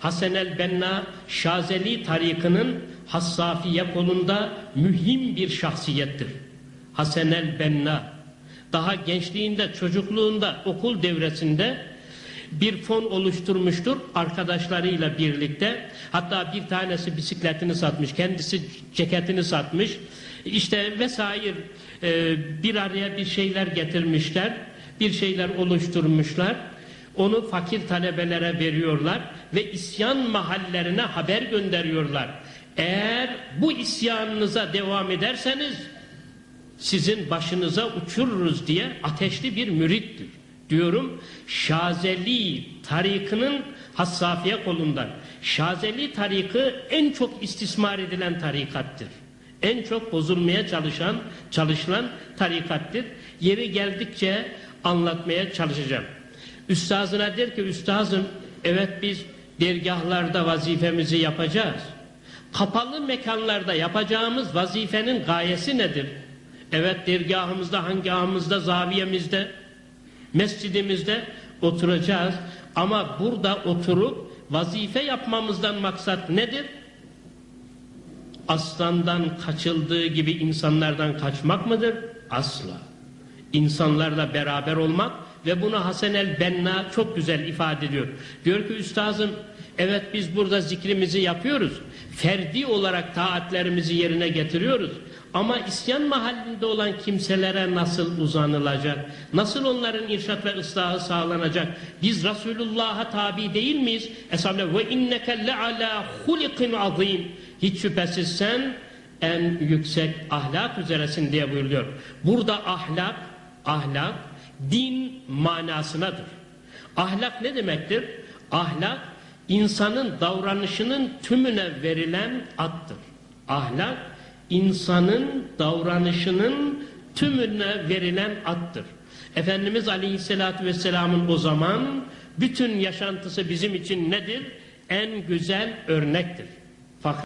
Hasan el-Benna Şazeli tarikının Hassafiye kolunda mühim bir şahsiyettir. Hasan el-Benna daha gençliğinde, çocukluğunda, okul devresinde bir fon oluşturmuştur arkadaşlarıyla birlikte. Hatta bir tanesi bisikletini satmış, kendisi ceketini satmış. İşte vesaire e, bir araya bir şeyler getirmişler, bir şeyler oluşturmuşlar. Onu fakir talebelere veriyorlar ve isyan mahallerine haber gönderiyorlar. Eğer bu isyanınıza devam ederseniz sizin başınıza uçururuz diye ateşli bir mürittir. Diyorum Şazeli tarikının Hassafiye kolundan. Şazeli tarikı en çok istismar edilen tarikattır. En çok bozulmaya çalışan, çalışılan tarikattır. Yeri geldikçe anlatmaya çalışacağım. Üstazına der ki üstazım evet biz dergahlarda vazifemizi yapacağız. Kapalı mekanlarda yapacağımız vazifenin gayesi nedir? Evet dergahımızda, hangahımızda, zaviyemizde, mescidimizde oturacağız. Ama burada oturup vazife yapmamızdan maksat nedir? Aslandan kaçıldığı gibi insanlardan kaçmak mıdır? Asla. İnsanlarla beraber olmak ve bunu Hasan el-Benna çok güzel ifade ediyor. Diyor ki üstazım evet biz burada zikrimizi yapıyoruz. Ferdi olarak taatlerimizi yerine getiriyoruz. Ama isyan mahallinde olan kimselere nasıl uzanılacak? Nasıl onların irşat ve ıslahı sağlanacak? Biz Resulullah'a tabi değil miyiz? Eshabına ve inneke le ala hulikin azim. Hiç şüphesiz sen en yüksek ahlak üzeresin diye buyuruyor. Burada ahlak, ahlak din manasınadır. Ahlak ne demektir? Ahlak insanın davranışının tümüne verilen addır. Ahlak insanın davranışının tümüne verilen addır. Efendimiz Aleyhisselatü Vesselam'ın o zaman bütün yaşantısı bizim için nedir? En güzel örnektir.